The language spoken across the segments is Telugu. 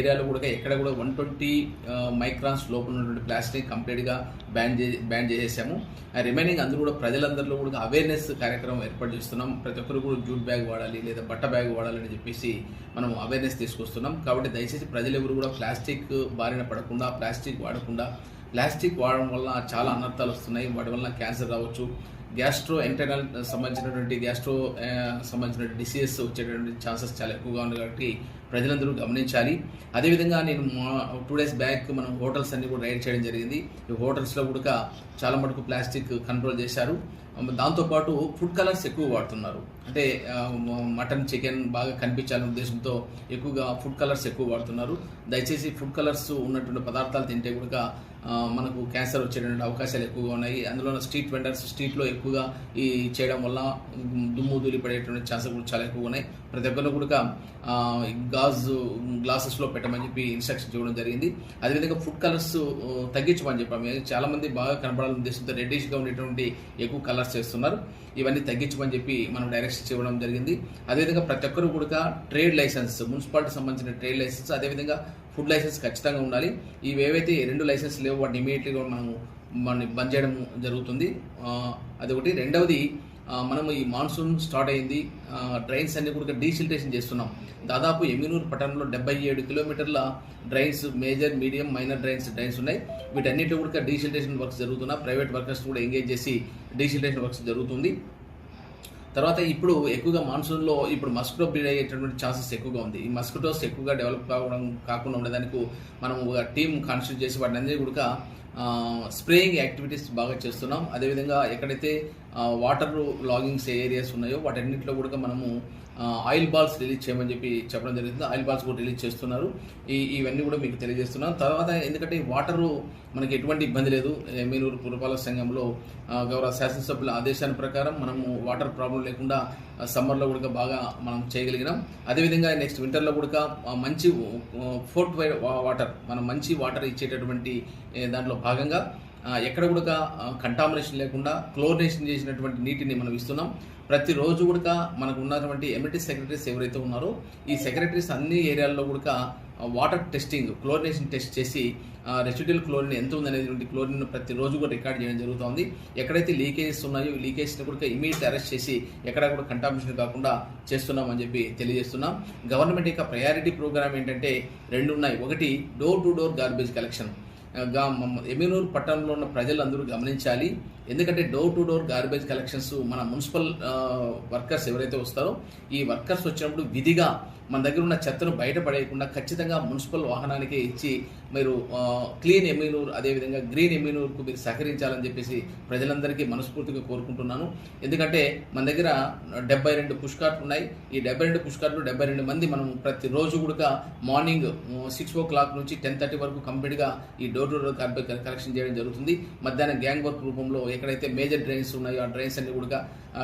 ఏరియాలో కూడా ఎక్కడ కూడా వన్ ట్వంటీ మైక్రాన్స్ లోపల ఉన్నటువంటి ప్లాస్టిక్ కంప్లీట్గా బ్యాన్ చే బ్యాన్ చేసేసాము. రిమైనింగ్ అందరూ కూడా ప్రజలందరిలో కూడా అవేర్నెస్ కార్యక్రమం ఏర్పాటు చేస్తున్నాం. ప్రతి ఒక్కరు కూడా జూట్ బ్యాగ్ వాడాలి లేదా బట్ట బ్యాగ్ వాడాలని చెప్పేసి మనం అవేర్నెస్ తీసుకొస్తున్నాం. కాబట్టి దయచేసి ప్రజలు ఎవరు కూడా ప్లాస్టిక్ బారిన పడకుండా ప్లాస్టిక్ వాడకుండా ప్లాస్టిక్ వాడడం వల్ల చాలా అనర్థాలు వస్తున్నాయి. వాటి వల్ల క్యాన్సర్ రావచ్చు. గ్యాస్ట్రో ఎంటర్నల్ సంబంధించినటువంటి గ్యాస్ట్రో సంబంధించిన డిసీజెస్ వచ్చేటటువంటి ఛాన్సెస్ చాలా ఎక్కువగా ఉంది కాబట్టి ప్రజలందరూ గమనించాలి. అదేవిధంగా నేను టూ డేస్ బ్యాక్ మనం హోటల్స్ అన్ని కూడా రైడ్ చేయడం జరిగింది. ఈ హోటల్స్లో కూడా చాలా మటుకు ప్లాస్టిక్ కంట్రోల్ చేశారు. దాంతోపాటు ఫుడ్ కలర్స్ ఎక్కువ వాడుతున్నారు. అంటే మటన్ చికెన్ బాగా కనిపించాలనే ఉద్దేశంతో ఎక్కువగా ఫుడ్ కలర్స్ ఎక్కువ వాడుతున్నారు. దయచేసి ఫుడ్ కలర్స్ ఉన్నటువంటి పదార్థాలు తింటే కూడా మనకు క్యాన్సర్ వచ్చేటువంటి అవకాశాలు ఎక్కువగా ఉన్నాయి. అందులో స్ట్రీట్ వెండర్స్ స్ట్రీట్లో ఎక్కువగా ఈ చేయడం వల్ల దుమ్ము దూలి పడేటువంటి ఛాన్సెస్ కూడా చాలా ఎక్కువగా ఉన్నాయి. ప్రతి ఒక్కరు కూడా గాజు గ్లాసెస్లో పెట్టమని చెప్పి ఇన్స్ట్రక్షన్ చూడడం జరిగింది. అదేవిధంగా ఫుడ్ కలర్స్ తగ్గించమని చెప్పాము చాలా మంది బాగా కనపడాలని ఉద్దేశంతో రెడ్డిష్గా ఉండేటువంటి ఎక్కువ కలర్స్ చేస్తున్నారు. ఇవన్నీ తగ్గించమని చెప్పి మనం డైరెక్షన్ ఇవ్వడం జరిగింది. అదేవిధంగా ప్రతి ఒక్కరు కూడా ట్రేడ్ లైసెన్స్ మున్సిపాలిటీ సంబంధించిన ట్రేడ్ లైసెన్స్ అదేవిధంగా ఫుడ్ లైసెన్స్ ఖచ్చితంగా ఉండాలి. ఇవి ఏవైతే రెండు లైసెన్స్ లేవో వాటిని ఇమీడియట్గా మనం మన బంద్ చేయడం జరుగుతుంది. అదొకటి. రెండవది మనము ఈ మాన్సూన్ స్టార్ట్ అయింది. డ్రైన్స్ అన్ని కూడా డీసిల్టేషన్ చేస్తున్నాం. దాదాపు ఎమ్మినూరు పట్టణంలో డెబ్బై ఏడు కిలోమీటర్ల drains major medium minor drains drains ఉన్నాయి. వీటన్నిటి కూడా డీసిల్టేషన్ వర్క్స్ జరుగుతున్నా. ప్రైవేట్ వర్కర్స్ కూడా ఎంగేజ్ చేసి డీసిల్టేషన్ వర్క్స్ జరుగుతుంది. తర్వాత ఇప్పుడు ఎక్కువగా మాన్సూన్లో ఇప్పుడు మస్కిటో బ్రీడ్ అయ్యేటటువంటి ఛాన్సెస్ ఎక్కువగా ఉంది. ఈ మస్కిటోస్ ఎక్కువగా డెవలప్ కావడం కాకుండా ఉండేదానికి మనం ఒక టీం కాన్స్టిట్యూట్ చేసి వాటిని అందరినీ కూడా స్ప్రేయింగ్ యాక్టివిటీస్ బాగా చేస్తున్నాం. అదేవిధంగా ఎక్కడైతే వాటర్ లాగింగ్స్ ఏరియాస్ ఉన్నాయో వాటన్నింటిలో కూడా మనము ఆయిల్ బాల్స్ రిలీజ్ చేయమని చెప్పి చెప్పడం జరుగుతుంది ఆయిల్ బాల్స్ కూడా రిలీజ్ చేస్తున్నారు. ఈ ఇవన్నీ కూడా మీకు తెలియజేస్తున్నాం. తర్వాత ఎందుకంటే వాటర్ మనకి ఎటువంటి ఇబ్బంది లేదు. మేనూరు పురపాలక సంఘంలో గౌరవ శాసనసభ్యుల ఆదేశాల ప్రకారం మనము వాటర్ ప్రాబ్లం లేకుండా సమ్మర్లో కూడా బాగా మనం చేయగలిగినాం. అదేవిధంగా నెక్స్ట్ వింటర్లో కూడా మంచి ఫోర్ట్ వాటర్ మనం మంచి వాటర్ ఇచ్చేటటువంటి దాంట్లో భాగంగా ఎక్కడ కూడా కంటామినేషన్ లేకుండా క్లోరినేషన్ చేసినటువంటి నీటిని మనం ఇస్తున్నాం. ప్రతిరోజు కూడా మనకు ఉన్నటువంటి ఎమిటీ సెక్రటరీస్ ఎవరైతే ఉన్నారో ఈ సెక్రటరీస్ అన్ని ఏరియాల్లో కూడా వాటర్ టెస్టింగ్ క్లోరినేషన్ టెస్ట్ చేసి రెసిడ్యుల్ క్లోరిన్ ఎంత ఉందనేటువంటి క్లోరిన్ ప్రతిరోజు కూడా రికార్డ్ చేయడం జరుగుతుంది. ఎక్కడైతే లీకేజెస్ ఉన్నాయో ఈ లీకేజ్ని కూడా ఇమీడియట్ అరెస్ట్ చేసి ఎక్కడ కూడా కంటామినేషన్ కాకుండా చేస్తున్నామని చెప్పి తెలియజేస్తున్నాం. గవర్నమెంట్ యొక్క ప్రయారిటీ ప్రోగ్రామ్ ఏంటంటే రెండు ఉన్నాయి. ఒకటి door to door garbage collection Emminuru పట్టణంలో ఉన్న ప్రజలందరూ గమనించాలి. ఎందుకంటే door to door garbage collections మన మున్సిపల్ వర్కర్స్ ఎవరైతే వస్తారో ఈ వర్కర్స్ వచ్చినప్పుడు విధిగా మన దగ్గర ఉన్న చెత్తను బయటపడేయకుండా ఖచ్చితంగా మున్సిపల్ వాహనానికే ఇచ్చి మీరు క్లీన్ ఎమ్మినూరు అదేవిధంగా గ్రీన్ ఎమ్మినూరుకు మీరు సహకరించాలని చెప్పేసి ప్రజలందరికీ మనస్ఫూర్తిగా కోరుకుంటున్నాను. ఎందుకంటే మన దగ్గర డెబ్బై రెండు పుష్కార్ట్లు ఉన్నాయి. ఈ డెబ్బై రెండు పుష్కార్ట్లు డెబ్బై రెండు మంది మనం ప్రతిరోజు కూడా మార్నింగ్ సిక్స్ ఓ క్లాక్ నుంచి టెన్ థర్టీ వరకు కంప్లీట్గా ఈ డోర్ టు డోర్ కలెక్షన్ చేయడం జరుగుతుంది. మధ్యాహ్నం గ్యాంగ్ వర్క్ రూపంలో ఎక్కడైతే మేజర్ డ్రైన్స్ ఉన్నాయో ఆ డ్రైన్స్ అన్ని కూడా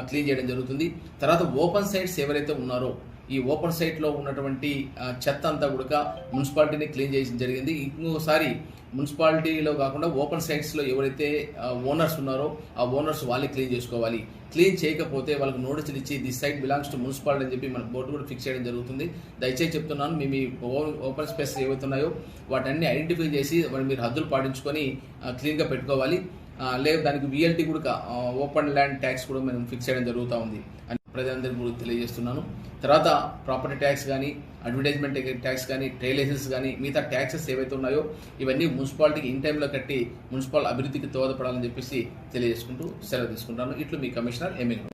క్లీన్ చేయడం జరుగుతుంది. తర్వాత ఓపెన్ సైట్స్ ఎవరైతే ఉన్నారో ఈ ఓపెన్ సైట్లో ఉన్నటువంటి చెత్త అంతా కూడా మున్సిపాలిటీని క్లీన్ చేయడం జరిగింది. ఇంకోసారి మున్సిపాలిటీలో కాకుండా ఓపెన్ సైట్స్లో ఎవరైతే ఓనర్స్ ఉన్నారో ఆ ఓనర్స్ వాళ్ళే క్లీన్ చేసుకోవాలి. క్లీన్ చేయకపోతే వాళ్ళకి నోటీసులు ఇచ్చి this site belongs to municipality అని చెప్పి మన బోర్డు కూడా ఫిక్స్ చేయడం జరుగుతుంది. దయచేసి చెప్తున్నాను మీ మీ ఓ- ఓపెన్ స్పేస్ ఏవైతే ఉన్నాయో వాటన్ని ఐడెంటిఫై చేసి వాటిని మీరు హద్దులు పాటించుకొని క్లీన్గా పెట్టుకోవాలి. లేదు దానికి విఎల్టీ కూడా ఓపెన్ ల్యాండ్ ట్యాక్స్ కూడా మనం ఫిక్స్ చేయడం జరుగుతూ ఉంది. ప్రజలందరికీ కూడా తెలియజేస్తున్నాను. తర్వాత ప్రాపర్టీ ట్యాక్స్ కానీ అడ్వర్టైజ్మెంట్ ట్యాక్స్ కానీ ట్రే లైసెన్స్ కానీ మిగతా ట్యాక్సెస్ ఏవైతే ఉన్నాయో ఇవన్నీ మున్సిపాలిటీకి ఇన్ టైంలో కట్టి మున్సిపల్ అభివృద్ధికి దోహదపడాలని చెప్పేసి తెలియజేసుకుంటూ సెలవు తీసుకుంటాను. ఇట్లు మీ కమిషనర్ ఎమ్మెల్యే.